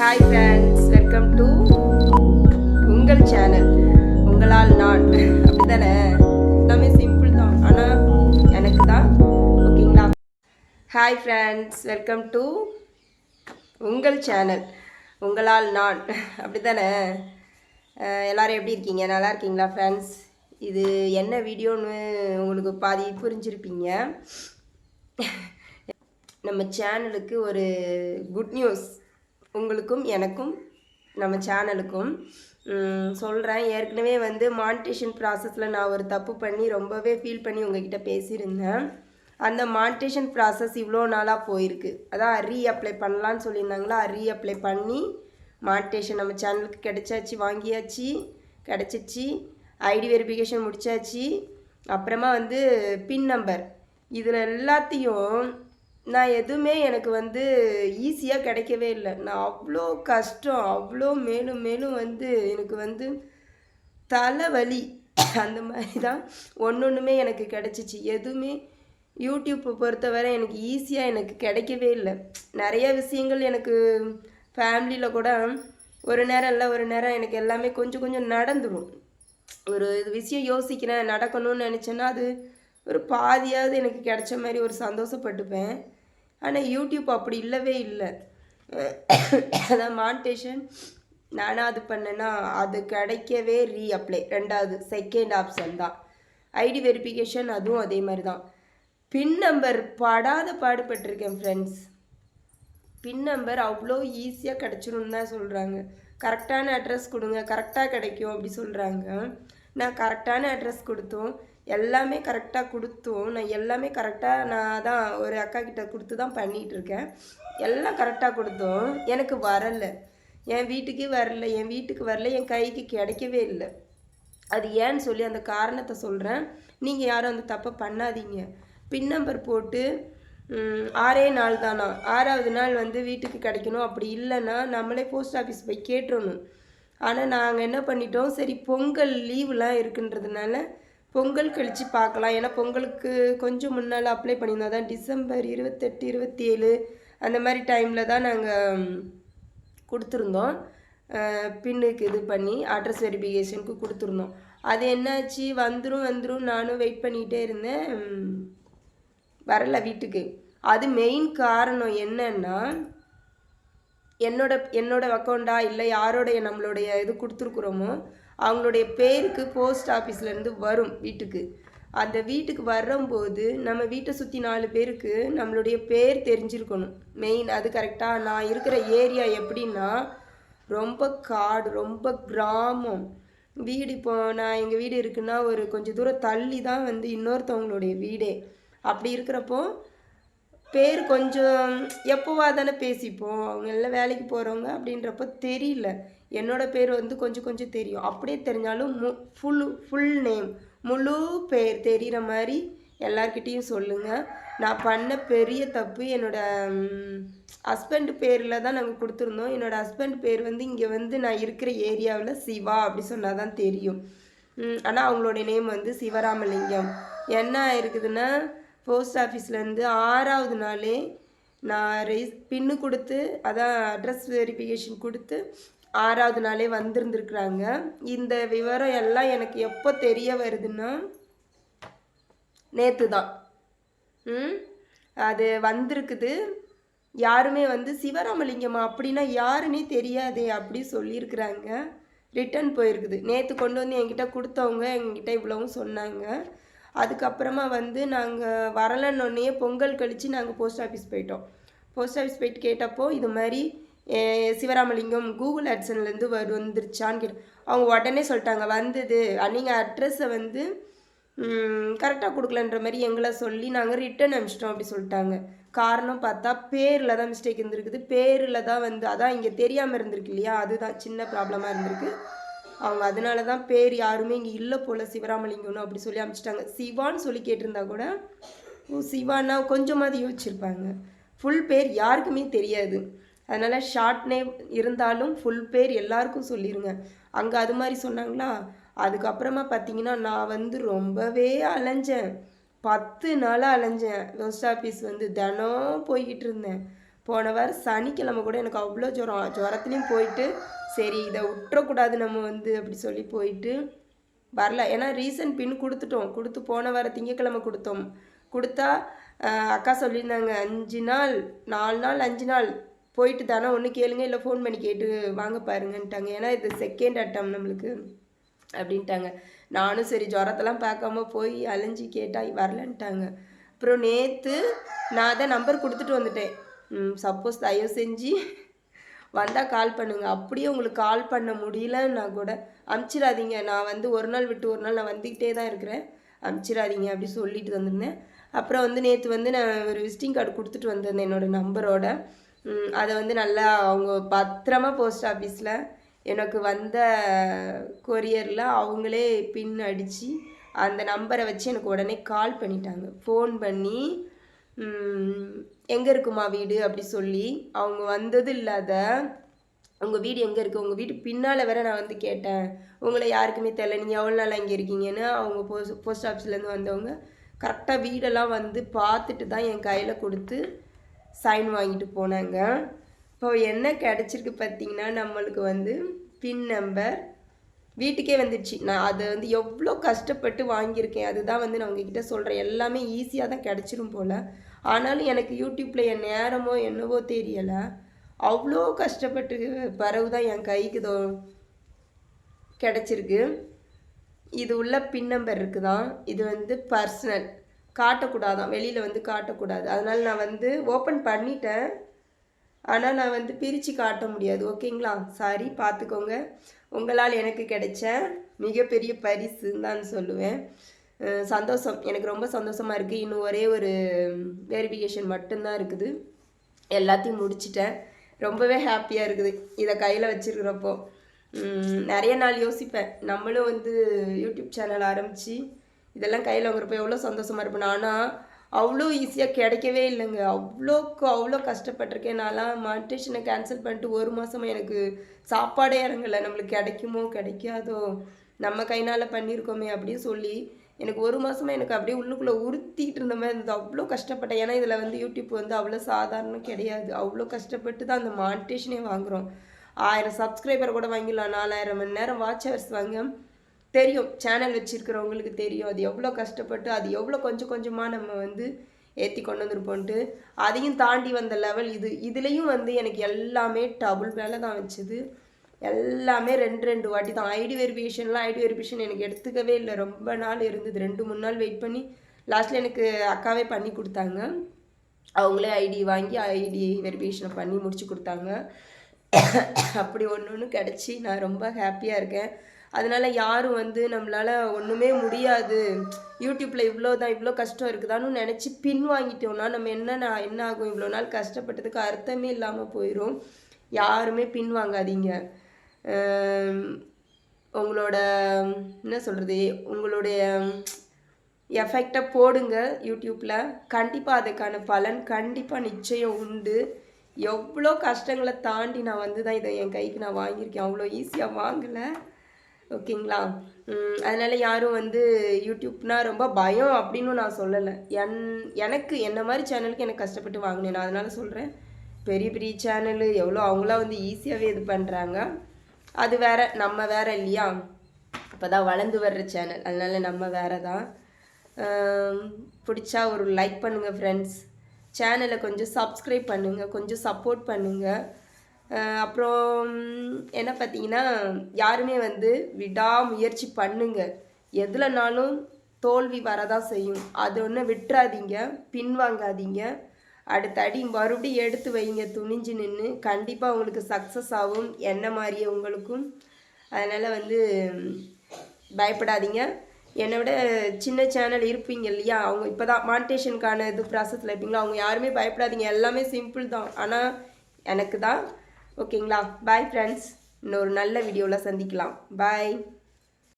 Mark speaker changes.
Speaker 1: hi friends welcome to உங்கள் channel உங்களால் நான் அப்படிதானே எல்லாமே சிம்பிள் தான் ஆனால் எனக்கு தான் ஓகேங்களா ஹாய் ஃப்ரெண்ட்ஸ் வெல்கம் டு உங்கள் சேனல் உங்களால் நான் அப்படிதானே எல்லோரும் எப்படி இருக்கீங்க நல்லா இருக்கீங்களா ஃப்ரெண்ட்ஸ் இது என்ன வீடியோன்னு உங்களுக்கு பாதி புரிஞ்சிருப்பீங்க நம்ம சேனலுக்கு ஒரு குட் நியூஸ் உங்களுக்கும் எனக்கும் நம்ம சேனலுக்கும் சொல்கிறேன் ஏற்கனவே வந்து மானிட்டேஷன் ப்ராசஸில் நான் ஒரு தப்பு பண்ணி ரொம்பவே ஃபீல் பண்ணி உங்ககிட்ட பேசியிருந்தேன் அந்த மானிட்டேஷன் ப்ராசஸ் இவ்வளோ நாளாக போயிருக்கு அதான் ரீஅப்ளை பண்ணலான்னு சொல்லியிருந்தாங்களா அப்ளை பண்ணி மானிட்டேஷன் நம்ம சேனலுக்கு கிடைச்சாச்சு வாங்கியாச்சு கிடச்சிச்சு ஐடி வெரிஃபிகேஷன் முடித்தாச்சு அப்புறமா வந்து பின் நம்பர் இதில் எல்லாத்தையும் நான் எதுவுமே எனக்கு வந்து ஈஸியாக கிடைக்கவே இல்லை நான் அவ்வளோ கஷ்டம் அவ்வளோ மேலும் மேலும் வந்து எனக்கு வந்து தலைவலி அந்த மாதிரி தான் ஒன்று ஒன்றுமே எனக்கு கிடச்சிச்சு எதுவுமே யூடியூப்பை பொறுத்தவரை எனக்கு ஈஸியாக எனக்கு கிடைக்கவே இல்லை நிறைய விஷயங்கள் எனக்கு ஃபேமிலியில் கூட ஒரு நேரம் இல்லை ஒரு நேரம் எனக்கு எல்லாமே கொஞ்சம் கொஞ்சம் நடந்துடும் ஒரு விஷயம் யோசிக்கிறேன் நடக்கணும்னு நினச்சேன்னா அது ஒரு பாதியாவது எனக்கு கிடைச்ச மாதிரி ஒரு சந்தோஷப்பட்டுப்பேன் ஆனால் யூடியூப் அப்படி இல்லவே இல்லை அதான் மான்டேஷன் நானாக அது பண்ணேன்னா அது கிடைக்கவே ரீஅப்ளை ரெண்டாவது செகண்ட் ஆப்ஷன் தான் ஐடி வெரிஃபிகேஷன் அதுவும் அதே மாதிரி தான் பின் நம்பர் படாத பாடுபட்டிருக்கேன் ஃப்ரெண்ட்ஸ் பின் நம்பர் அவ்வளோ ஈஸியாக கிடச்சிரும்னு தான் சொல்கிறாங்க கரெக்டான அட்ரஸ் கொடுங்க கரெக்டாக கிடைக்கும் அப்படி சொல்கிறாங்க நான் கரெக்டான அட்ரஸ் கொடுத்தோம் எல்லாமே கரெக்டாக கொடுத்தும் நான் எல்லாமே கரெக்டாக நான் தான் ஒரு அக்கா கிட்ட கொடுத்து தான் பண்ணிகிட்டு இருக்கேன் எல்லாம் கரெக்டாக கொடுத்தும் எனக்கு வரலை என் வீட்டுக்கே வரல என் வீட்டுக்கு வரல என் கைக்கு கிடைக்கவே இல்லை அது ஏன்னு சொல்லி அந்த காரணத்தை சொல்கிறேன் நீங்கள் யாரும் அந்த தப்பை பண்ணாதீங்க பின் நம்பர் போட்டு ஆறே நாள் தானா ஆறாவது நாள் வந்து வீட்டுக்கு கிடைக்கணும் அப்படி இல்லைன்னா நம்மளே போஸ்ட் ஆஃபீஸ் போய் கேட்டுறணும் ஆனால் நாங்கள் என்ன பண்ணிட்டோம் சரி பொங்கல் லீவுலாம் இருக்குன்றதுனால பொங்கல் கழித்து பார்க்கலாம் ஏன்னா பொங்கலுக்கு கொஞ்சம் முன்னால் அப்ளை பண்ணியிருந்தோம் தான் டிசம்பர் இருபத்தெட்டு இருபத்தி ஏழு அந்த மாதிரி டைமில் தான் நாங்கள் கொடுத்துருந்தோம் பின்னுக்கு இது பண்ணி அட்ரஸ் வெரிஃபிகேஷனுக்கு கொடுத்துருந்தோம் அது என்னாச்சு வந்துடும் வந்துடும் நானும் வெயிட் பண்ணிகிட்டே இருந்தேன் வரலை வீட்டுக்கு அது மெயின் காரணம் என்னன்னா என்னோட என்னோட அக்கௌண்டா இல்லை யாரோடைய நம்மளுடைய இது கொடுத்துருக்குறோமோ அவங்களுடைய பேருக்கு போஸ்ட் ஆஃபீஸ்லேருந்து வரும் வீட்டுக்கு அந்த வீட்டுக்கு வரும்போது நம்ம வீட்டை சுற்றி நாலு பேருக்கு நம்மளுடைய பேர் தெரிஞ்சிருக்கணும் மெயின் அது கரெக்டாக நான் இருக்கிற ஏரியா எப்படின்னா ரொம்ப காடு ரொம்ப கிராமம் வீடு இப்போ நான் எங்கள் வீடு இருக்குன்னா ஒரு கொஞ்சம் தூரம் தள்ளி தான் வந்து இன்னொருத்தவங்களுடைய வீடே அப்படி இருக்கிறப்போ பேர் கொஞ்சம் எப்போவா தானே பேசிப்போம் அவங்க எல்லாம் வேலைக்கு போகிறவங்க அப்படின்றப்போ தெரியல என்னோடய பேர் வந்து கொஞ்சம் கொஞ்சம் தெரியும் அப்படியே தெரிஞ்சாலும் மு ஃபுல் ஃபுல் நேம் முழு பேர் தெரிகிற மாதிரி எல்லார்கிட்டேயும் சொல்லுங்கள் நான் பண்ண பெரிய தப்பு என்னோடய ஹஸ்பண்ட் பேரில் தான் நாங்கள் கொடுத்துருந்தோம் என்னோடய ஹஸ்பண்ட் பேர் வந்து இங்கே வந்து நான் இருக்கிற ஏரியாவில் சிவா அப்படி சொன்னால் தான் தெரியும் ஆனால் அவங்களோட நேம் வந்து சிவராமலிங்கம் என்ன இருக்குதுன்னா போஸ்ட் ஆஃபீஸ்லேருந்து ஆறாவது நாளே நான் ரெஜ் பின்னு கொடுத்து அதான் அட்ரஸ் வெரிஃபிகேஷன் கொடுத்து ஆறாவது நாளே வந்திருந்துருக்குறாங்க இந்த விவரம் எல்லாம் எனக்கு எப்போ தெரிய வருதுன்னா நேற்று தான் ம் அது வந்திருக்குது யாருமே வந்து சிவராமலிங்கம்மா அப்படின்னா யாருன்னே தெரியாதே அப்படி சொல்லியிருக்கிறாங்க ரிட்டர்ன் போயிருக்குது நேற்று கொண்டு வந்து எங்கிட்ட கொடுத்தவங்க எங்கிட்ட இவ்வளவும் சொன்னாங்க அதுக்கப்புறமா வந்து நாங்கள் வரலன்னொன்னே பொங்கல் கழித்து நாங்கள் போஸ்ட் ஆஃபீஸ் போயிட்டோம் போஸ்ட் ஆஃபீஸ் போயிட்டு கேட்டப்போ இது மாதிரி சிவராமலிங்கம் கூகுள் ஆட்சன்லேருந்து வரு வந்துருச்சான்னு கேட்டு அவங்க உடனே சொல்லிட்டாங்க வந்தது நீங்கள் அட்ரஸை வந்து கரெக்டாக கொடுக்கலன்ற மாதிரி எங்களை சொல்லி நாங்கள் ரிட்டர்ன் அனுப்பிச்சிட்டோம் அப்படி சொல்லிட்டாங்க காரணம் பார்த்தா பேரில் தான் மிஸ்டேக் இருந்திருக்குது பேரில் தான் வந்து அதான் இங்கே தெரியாமல் இருந்திருக்கு இல்லையா அதுதான் சின்ன ப்ராப்ளமாக இருந்திருக்கு அவங்க அதனால தான் பேர் யாருமே இங்கே இல்லை போல் சிவராமலிங்கம்னு அப்படி சொல்லி அனுப்பிச்சிட்டாங்க சிவான்னு சொல்லி கேட்டிருந்தா கூட ஓ சிவான்னா கொஞ்சமாவது யோசிச்சிருப்பாங்க ஃபுல் பேர் யாருக்குமே தெரியாது அதனால் ஷார்ட் நேம் இருந்தாலும் ஃபுல் பேர் எல்லாருக்கும் சொல்லிடுங்க அங்கே அது மாதிரி சொன்னாங்களா அதுக்கப்புறமா பார்த்தீங்கன்னா நான் வந்து ரொம்பவே அலைஞ்சேன் பத்து நாளாக அலைஞ்சேன் போஸ்ட் ஆஃபீஸ் வந்து தினம் போய்கிட்டு இருந்தேன் போன வாரம் சனிக்கிழமை கூட எனக்கு அவ்வளோ ஜுரம் ஜுரத்துலேயும் போயிட்டு சரி இதை விட்டுறக்கூடாது நம்ம வந்து அப்படி சொல்லி போயிட்டு வரல ஏன்னா ரீசன் பின் கொடுத்துட்டோம் கொடுத்து போன வாரம் திங்கக்கிழமை கொடுத்தோம் கொடுத்தா அக்கா சொல்லியிருந்தாங்க அஞ்சு நாள் நாலு நாள் அஞ்சு நாள் போயிட்டு தானே ஒன்று கேளுங்க இல்லை ஃபோன் பண்ணி கேட்டு வாங்க பாருங்கன்ட்டாங்க ஏன்னா இது செகண்ட் அட்டம் நம்மளுக்கு அப்படின்ட்டாங்க நானும் சரி ஜுரத்தெல்லாம் பார்க்காம போய் அலைஞ்சி கேட்டால் வரலன்ட்டாங்க அப்புறம் நேற்று நான் அதை நம்பர் கொடுத்துட்டு வந்துட்டேன் சப்போஸ் தயவு செஞ்சு வந்தால் கால் பண்ணுங்கள் அப்படியே உங்களுக்கு கால் பண்ண முடியலன்னா கூட அமுச்சிடாதீங்க நான் வந்து ஒரு நாள் விட்டு ஒரு நாள் நான் வந்துக்கிட்டே தான் இருக்கிறேன் அமுச்சிடாதீங்க அப்படி சொல்லிட்டு வந்திருந்தேன் அப்புறம் வந்து நேற்று வந்து நான் ஒரு விசிட்டிங் கார்டு கொடுத்துட்டு வந்திருந்தேன் என்னோடய நம்பரோட அதை வந்து நல்லா அவங்க பத்திரமா போஸ்ட் ஆஃபீஸில் எனக்கு வந்த கொரியரில் அவங்களே பின் அடித்து அந்த நம்பரை வச்சு எனக்கு உடனே கால் பண்ணிட்டாங்க ஃபோன் பண்ணி எங்கே இருக்குமா வீடு அப்படி சொல்லி அவங்க வந்தது இல்லாத உங்கள் வீடு எங்கே இருக்குது உங்கள் வீட்டு பின்னால் வேற நான் வந்து கேட்டேன் உங்களை யாருக்குமே தெரில நீங்கள் எவ்வளோ நாளாக இங்கே இருக்கீங்கன்னு அவங்க போஸ்ட் போஸ்ட் ஆஃபீஸ்லேருந்து வந்தவங்க கரெக்டாக வீடெல்லாம் வந்து பார்த்துட்டு தான் என் கையில் கொடுத்து சைன் வாங்கிட்டு போனாங்க இப்போ என்ன கிடச்சிருக்கு பார்த்திங்கன்னா நம்மளுக்கு வந்து பின் நம்பர் வீட்டுக்கே வந்துடுச்சு நான் அதை வந்து எவ்வளோ கஷ்டப்பட்டு வாங்கியிருக்கேன் அதுதான் வந்து நான் உங்ககிட்ட சொல்கிறேன் எல்லாமே ஈஸியாக தான் கிடச்சிரும் போல் ஆனாலும் எனக்கு யூடியூப்பில் என் நேரமோ என்னவோ தெரியலை அவ்வளோ கஷ்டப்பட்டு பிறகு தான் என் கைக்கு தோ கிடச்சிருக்கு இது உள்ள பின் நம்பர் இருக்குதான் இது வந்து பர்சனல் காட்டக்கூடாதான் வெளியில் வந்து காட்டக்கூடாது அதனால் நான் வந்து ஓப்பன் பண்ணிட்டேன் ஆனால் நான் வந்து பிரித்து காட்ட முடியாது ஓகேங்களா சாரி பார்த்துக்கோங்க உங்களால் எனக்கு கிடைச்ச மிகப்பெரிய பரிசுன்னு தான் சொல்லுவேன் சந்தோஷம் எனக்கு ரொம்ப சந்தோஷமாக இருக்குது இன்னும் ஒரே ஒரு வெரிஃபிகேஷன் மட்டும்தான் இருக்குது எல்லாத்தையும் முடிச்சிட்டேன் ரொம்பவே ஹாப்பியாக இருக்குது இதை கையில் வச்சுருக்கிறப்போ நிறைய நாள் யோசிப்பேன் நம்மளும் வந்து யூடியூப் சேனல் ஆரம்பித்து இதெல்லாம் கையில் வாங்குறப்ப எவ்வளோ சந்தோஷமாக இருப்பேன் ஆனால் அவ்வளோ ஈஸியாக கிடைக்கவே இல்லைங்க அவ்வளோக்கு அவ்வளோ கஷ்டப்பட்டிருக்கேன் நான்லாம் மாட்டேஷனை கேன்சல் பண்ணிட்டு ஒரு மாதமாக எனக்கு சாப்பாடே இறங்கலை நம்மளுக்கு கிடைக்குமோ கிடைக்காதோ நம்ம கைனால் பண்ணியிருக்கோமே அப்படின்னு சொல்லி எனக்கு ஒரு மாதமாக எனக்கு அப்படியே உள்ளுக்குள்ளே உறுத்திட்டு இருந்த மாதிரி இருந்தது அவ்வளோ கஷ்டப்பட்டேன் ஏன்னா இதில் வந்து யூடியூப் வந்து அவ்வளோ சாதாரணம் கிடையாது அவ்வளோ கஷ்டப்பட்டு தான் அந்த மானிட்டேஷனே வாங்குகிறோம் ஆயிரம் சப்ஸ்கிரைபர் கூட வாங்கிடலாம் நாலாயிரம் மணி நேரம் வாட்ச் ஹவர்ஸ் வாங்க தெரியும் சேனல் வச்சுருக்கிறவங்களுக்கு தெரியும் அது எவ்வளோ கஷ்டப்பட்டு அது எவ்வளோ கொஞ்சம் கொஞ்சமாக நம்ம வந்து ஏற்றி கொண்டு வந்துருப்போன்ட்டு அதையும் தாண்டி வந்த லெவல் இது இதுலேயும் வந்து எனக்கு எல்லாமே டபுள் வேலை தான் வச்சுது எல்லாமே ரெண்டு ரெண்டு வாட்டி தான் ஐடி வெரிஃபிகேஷன்லாம் ஐடி வெரிஃபிகேஷன் எனக்கு எடுத்துக்கவே இல்லை ரொம்ப நாள் இருந்தது ரெண்டு மூணு நாள் வெயிட் பண்ணி லாஸ்ட்டில் எனக்கு அக்காவே பண்ணி கொடுத்தாங்க அவங்களே ஐடி வாங்கி ஐடி வெரிஃபிகேஷனை பண்ணி முடிச்சு கொடுத்தாங்க அப்படி ஒன்று ஒன்று கிடச்சி நான் ரொம்ப ஹாப்பியாக இருக்கேன் அதனால் யாரும் வந்து நம்மளால் ஒன்றுமே முடியாது யூடியூப்பில் இவ்வளோ தான் இவ்வளோ கஷ்டம் இருக்குதான்னு நினச்சி பின் வாங்கிட்டோம்னா நம்ம என்ன நான் என்ன ஆகும் இவ்வளோ நாள் கஷ்டப்பட்டதுக்கு அர்த்தமே இல்லாமல் போயிடும் யாருமே பின் வாங்காதீங்க உங்களோட என்ன சொல்கிறது உங்களுடைய எஃபெக்டை போடுங்க யூடியூப்பில் கண்டிப்பாக அதுக்கான பலன் கண்டிப்பாக நிச்சயம் உண்டு எவ்வளோ கஷ்டங்களை தாண்டி நான் வந்து தான் இதை என் கைக்கு நான் வாங்கியிருக்கேன் அவ்வளோ ஈஸியாக வாங்கலை ஓகேங்களா அதனால் யாரும் வந்து யூடியூப்னால் ரொம்ப பயம் அப்படின்னு நான் சொல்லலை என் எனக்கு என்ன மாதிரி சேனலுக்கு எனக்கு கஷ்டப்பட்டு வாங்கினேன் நான் அதனால் சொல்கிறேன் பெரிய பெரிய சேனலு எவ்வளோ அவங்களாம் வந்து ஈஸியாகவே இது பண்ணுறாங்க அது வேற நம்ம வேற இல்லையா அப்போ தான் வளர்ந்து வர்ற சேனல் அதனால் நம்ம வேறு தான் பிடிச்சா ஒரு லைக் பண்ணுங்கள் ஃப்ரெண்ட்ஸ் சேனலை கொஞ்சம் சப்ஸ்கிரைப் பண்ணுங்கள் கொஞ்சம் சப்போர்ட் பண்ணுங்கள் அப்புறம் என்ன பார்த்தீங்கன்னா யாருமே வந்து விடாமுயற்சி பண்ணுங்க எதுலனாலும் தோல்வி வரதான் செய்யும் அது ஒன்று விட்டுறாதீங்க பின்வாங்காதீங்க அடுத்த அடி மறுபடியும் எடுத்து வைங்க துணிஞ்சு நின்று கண்டிப்பாக உங்களுக்கு சக்ஸஸ் ஆகும் என்ன மாதிரியே உங்களுக்கும் அதனால் வந்து பயப்படாதீங்க என்னை விட சின்ன சேனல் இருப்பீங்க இல்லையா அவங்க இப்போ தான் மான்டேஷனுக்கான இது ப்ராசஸில் இருப்பீங்களா அவங்க யாருமே பயப்படாதீங்க எல்லாமே சிம்பிள் தான் ஆனால் எனக்கு தான் ஓகேங்களா பாய் ஃப்ரெண்ட்ஸ் இன்னொரு நல்ல வீடியோவில் சந்திக்கலாம் பாய்